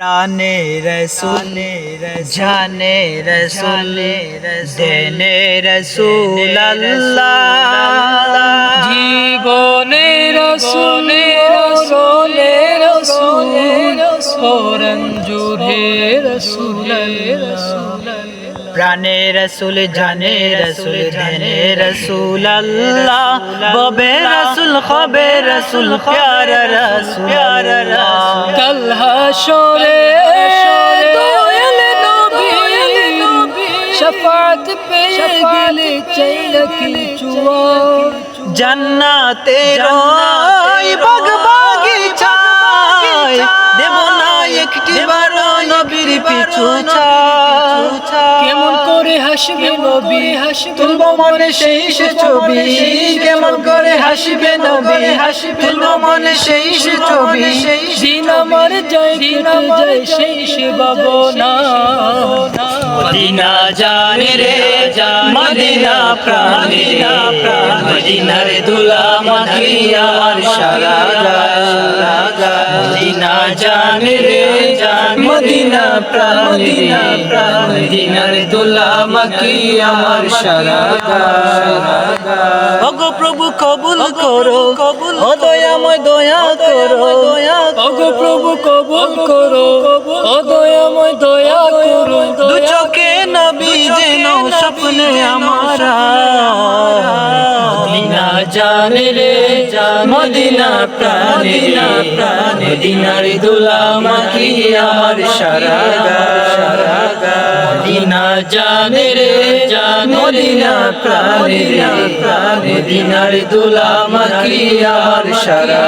জানে রসুল জানে রসুল দেনে রসুল আল্লাহ জীবনে রসুলে রসুলে রসুলে রসুল রসুলে প্রাণে রসুল জানে রসুল ধনে রসুল আল্লাহ। ববে রসুল খবে রসুল প্যার রসুল কাল হাসরে দয়াল নবী শফাত পে গেলে চাইলে কিচুয়া জান্নাতে রয় বাগ বাগিচায় দেব না একটি বার নবীর পিছু ছায়। হাসবে নবী? হাসবে তুলব মনে সেই সে ছবি? কেমন করে হাসবে নবী? হাসবে তুলব মনে সেই সে ছবি? দিন আমার যায় কেটে যায় সেই সে বাবনা মদিনা জানে রে মদিনা প্রাণ। মদিনার দুলা মাখিয়া আমার সারা মদিনা জানে রে মদিনা প্রাণ মদিনার দুলা আমার সারা ওগো প্রভু কবুল করো। কবুল ও দয়াময় দয়া করো। দয়া ওগো প্রভু কবুল করো। ও দয়াময় দয়া করো। দু চোখে নবী যেন স্বপ্নে আমারা মদিনা প্রাণে প্রাণ মদিনার দুলা মাখি আমার সারা মদিনা জানে রে মদিনা প্রাণে প্রাণ। মদিনার দুলা আমার সারা